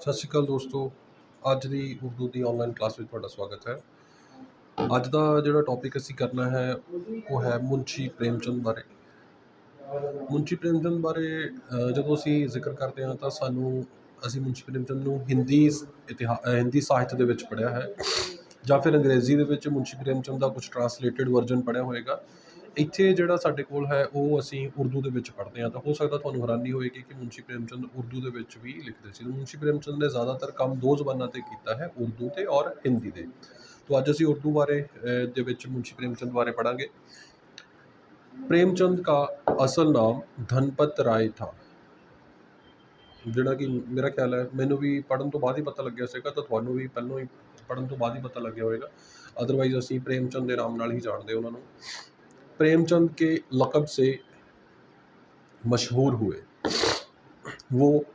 ਸਤਿ ਸ਼੍ਰੀ ਅਕਾਲ ਦੋਸਤੋ। ਅੱਜ ਦੀ ਉਰਦੂ ਦੀ ਆਨਲਾਈਨ ਕਲਾਸ ਵਿੱਚ ਤੁਹਾਡਾ ਸਵਾਗਤ ਹੈ। ਅੱਜ ਦਾ ਜਿਹੜਾ ਟੌਪਿਕ ਅਸੀਂ ਕਰਨਾ ਹੈ, ਉਹ ਹੈ ਮੁੰਸ਼ੀ ਪ੍ਰੇਮਚੰਦ ਬਾਰੇ। ਮੁੰਸ਼ੀ ਪ੍ਰੇਮਚੰਦ ਬਾਰੇ ਜਦੋਂ ਅਸੀਂ ਜ਼ਿਕਰ ਕਰਦੇ ਹਾਂ ਤਾਂ ਸਾਨੂੰ ਅਸੀਂ ਮੁੰਸ਼ੀ ਪ੍ਰੇਮਚੰਦ ਨੂੰ ਹਿੰਦੀ ਇਤਿਹਾਸ ਹਿੰਦੀ ਸਾਹਿਤ ਦੇ ਵਿੱਚ ਪੜ੍ਹਿਆ ਹੈ ਜਾਂ ਫਿਰ ਅੰਗਰੇਜ਼ੀ ਦੇ ਵਿੱਚ ਮੁੰਸ਼ੀ ਪ੍ਰੇਮਚੰਦ ਦਾ ਕੁਝ ਟਰਾਂਸਲੇਟਡ ਵਰਜ਼ਨ ਪੜ੍ਹਿਆ ਹੋਵੇਗਾ ਇੱਥੇ ਜਿਹੜਾ ਸਾਡੇ ਕੋਲ ਹੈ, ਉਹ ਅਸੀਂ ਉਰਦੂ ਦੇ ਵਿੱਚ ਪੜ੍ਹਦੇ ਹਾਂ ਤਾਂ ਹੋ ਸਕਦਾ ਤੁਹਾਨੂੰ ਹੈਰਾਨੀ ਹੋਏਗੀ ਕਿ ਮੁਨਸ਼ੀ ਪ੍ਰੇਮ ਚੰਦ ਉਰਦੂ ਦੇ ਵਿੱਚ ਵੀ ਲਿਖਦੇ ਸੀ। ਮੁਨਸ਼ੀ ਪ੍ਰੇਮ ਚੰਦ ਨੇ ਜ਼ਿਆਦਾਤਰ ਕੰਮ ਦੋ ਜ਼ਬਾਨਾਂ ਤੇ ਕੀਤਾ ਹੈ, ਉਰਦੂ ਤੇ ਔਰ ਹਿੰਦੀ ਦੇ। ਤੋਂ ਅੱਜ ਅਸੀਂ ਉਰਦੂ ਬਾਰੇ ਦੇ ਵਿੱਚ ਮੁਨਸ਼ੀ ਪ੍ਰੇਮ ਚੰਦ ਬਾਰੇ ਪੜਾਂਗੇ ਪ੍ਰੇਮ ਚੰਦ ਦਾ ਅਸਲ ਨਾਮ ਧਨਪਤ ਰਾਏ ਥਾ। ਜਿਹੜਾ ਕਿ ਮੇਰਾ ਖਿਆਲ ਹੈ, ਮੈਨੂੰ ਵੀ ਪੜਨ ਤੋਂ ਬਾਅਦ ਹੀ ਪਤਾ ਲੱਗਿਆ ਸੀਗਾ, ਤਾਂ ਤੁਹਾਨੂੰ ਵੀ ਪਹਿਲਾਂ ਹੀ ਪੜਨ ਤੋਂ ਬਾਅਦ ਹੀ ਪਤਾ ਲੱਗਿਆ ਹੋਵੇਗਾ। ਅਦਰਵਾਈਜ਼ ਅਸੀਂ ਪ੍ਰੇਮ ਚੰਦ ਦੇ ਨਾਮ ਨਾਲ ਹੀ ਜਾਣਦੇ ਉਹਨਾਂ ਨੂੰ। प्रेमचंद के लक़ब से मशहूर हुए वो